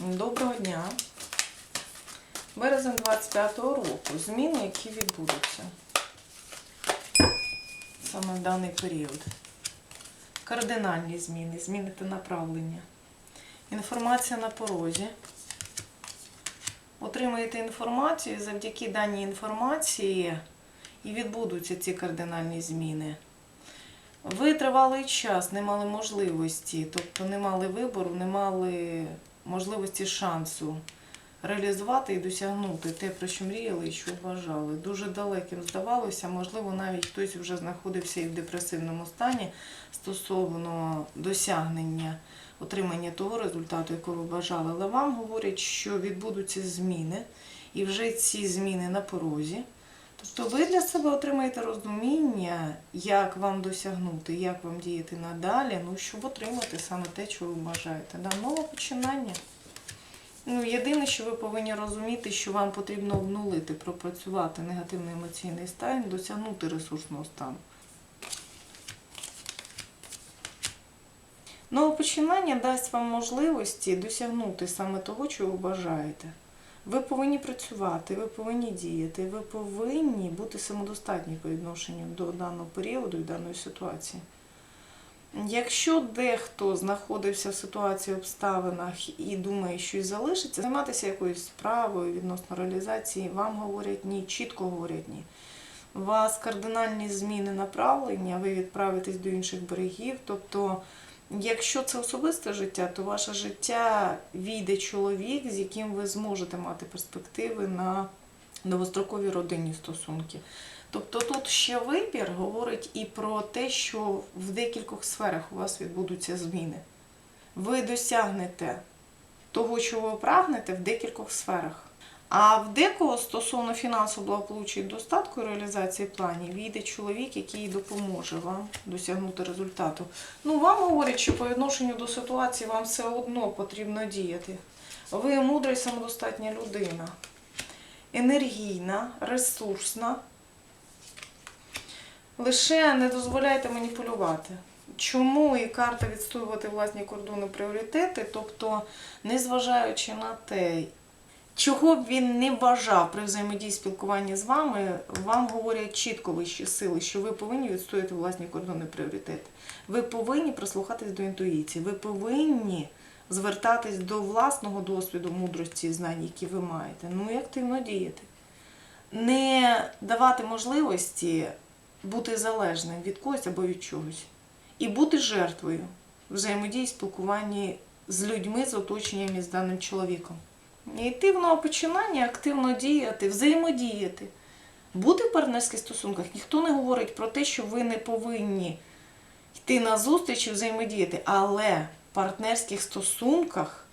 Доброго дня. Березень 25-го року. Зміни, які відбудуться саме в даний період. Кардинальні зміни, зміни та направлення. Інформація на порозі. Отримаєте інформацію, завдяки даній інформації і відбудуться ці кардинальні зміни. Ви тривалий час не мали можливості, тобто не мали вибору, не мали можливості шансу реалізувати і досягнути те, про що мріяли і що вважали. Дуже далеким здавалося, можливо, навіть хтось вже знаходився і в депресивному стані стосовно досягнення отримання того результату, якого ви бажали. Але вам говорять, що відбудуться зміни, і вже ці зміни на порозі. Тобто ви для себе отримаєте розуміння, як вам досягнути, як вам діяти надалі, ну, щоб отримати саме те, чого ви бажаєте. Да, нове починання. Ну, єдине, що ви повинні розуміти, що вам потрібно обнулити, пропрацювати негативний емоційний стан, досягнути ресурсного стану. Нове починання дасть вам можливості досягнути саме того, чого бажаєте. Ви повинні працювати, ви повинні діяти, ви повинні бути самодостатні по відношенню до даного періоду і даної ситуації. Якщо дехто знаходився в ситуації обставинах і думає, що й залишиться, займатися якоюсь справою відносно реалізації, вам говорять ні, чітко говорять ні. У вас кардинальні зміни направлення, ви відправитесь до інших берегів. Тобто, якщо це особисте життя, то ваше життя війде чоловік, з яким ви зможете мати перспективи на довгострокові родинні стосунки. Тобто тут ще вибір говорить і про те, що в декількох сферах у вас відбудуться зміни. Ви досягнете того, чого ви прагнете, в декількох сферах. А в декого стосовно фінансового благополуччя і достатку і реалізації планів війде чоловік, який допоможе вам досягнути результату. Ну, вам говорять, що по відношенню до ситуації вам все одно потрібно діяти. Ви мудра і самодостатня людина, енергійна, ресурсна. Лише не дозволяйте маніпулювати. Чому і карта відстоювати власні кордони пріоритети, тобто, незважаючи на те, чого б він не бажав при взаємодії спілкуванні з вами, вам говорять чітко вищі сили, що ви повинні відстояти власні кордони пріоритети. Ви повинні прислухатись до інтуїції, ви повинні звертатись до власного досвіду, мудрості і знань, які ви маєте. Ну і активно діяти. Не давати можливості бути залежним від когось або від чогось. І бути жертвою взаємодії, спілкуванні з людьми, з оточенням і з даним чоловіком. І йти в новопочинання, активно діяти, взаємодіяти. Бути в партнерських стосунках ніхто не говорить про те, що ви не повинні йти на зустріч і взаємодіяти. Але в партнерських стосунках,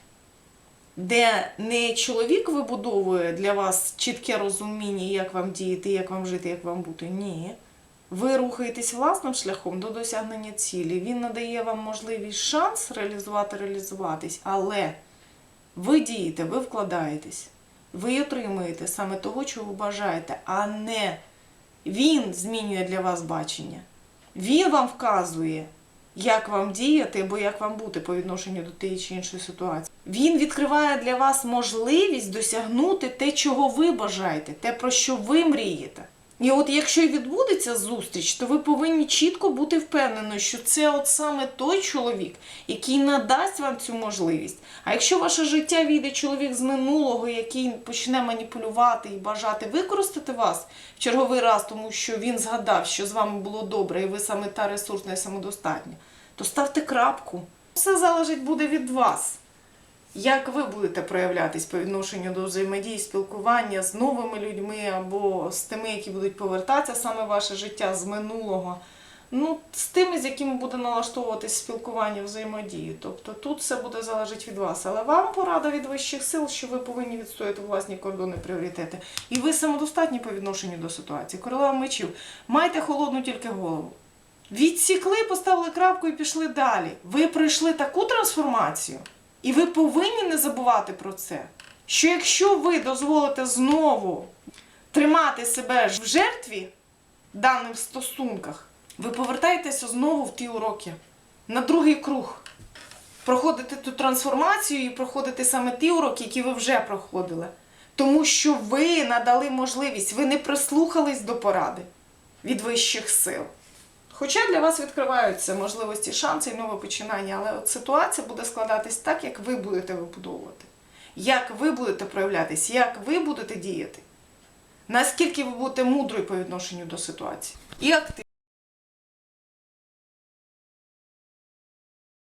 де не чоловік вибудовує для вас чітке розуміння, як вам діяти, як вам жити, як вам бути, ні. Ви рухаєтесь власним шляхом до досягнення цілі. Він надає вам можливість шанс реалізувати, реалізуватись, але ви дієте, ви вкладаєтесь, ви отримуєте саме того, чого бажаєте, а не він змінює для вас бачення. Він вам вказує, як вам діяти або як вам бути по відношенню до тієї чи іншої ситуації. Він відкриває для вас можливість досягнути те, чого ви бажаєте, те, про що ви мрієте. І от якщо і відбудеться зустріч, то ви повинні чітко бути впевнені, що це от саме той чоловік, який надасть вам цю можливість. А якщо ваше життя війде чоловік з минулого, який почне маніпулювати і бажати використати вас в черговий раз, тому що він згадав, що з вами було добре, і ви саме та ресурсна і самодостатня, то ставте крапку. Все залежить буде від вас. Як ви будете проявлятись по відношенню до взаємодії, спілкування з новими людьми або з тими, які будуть повертатися саме ваше життя з минулого? Ну, з тими, з якими буде налаштовуватись спілкування взаємодії. Тобто тут все буде залежати від вас. Але вам порада від вищих сил, що ви повинні відстояти власні кордони пріоритети. І ви самодостатні по відношенню до ситуації. Королева мечів, майте холодну тільки голову. Відсікли, поставили крапку і пішли далі. Ви пройшли таку трансформацію. І ви повинні не забувати про це, що якщо ви дозволите знову тримати себе в жертві даних стосунках, ви повертаєтеся знову в ті уроки на другий круг. проходити ту трансформацію і проходити саме ті уроки, які ви вже проходили. Тому що ви надали можливість, ви не прислухались до поради від вищих сил. Хоча для вас відкриваються можливості, шанси і нове починання, але от ситуація буде складатись так, як ви будете вибудовувати. Як ви будете проявлятись, як ви будете діяти. Наскільки ви будете мудрою по відношенню до ситуації. І активно.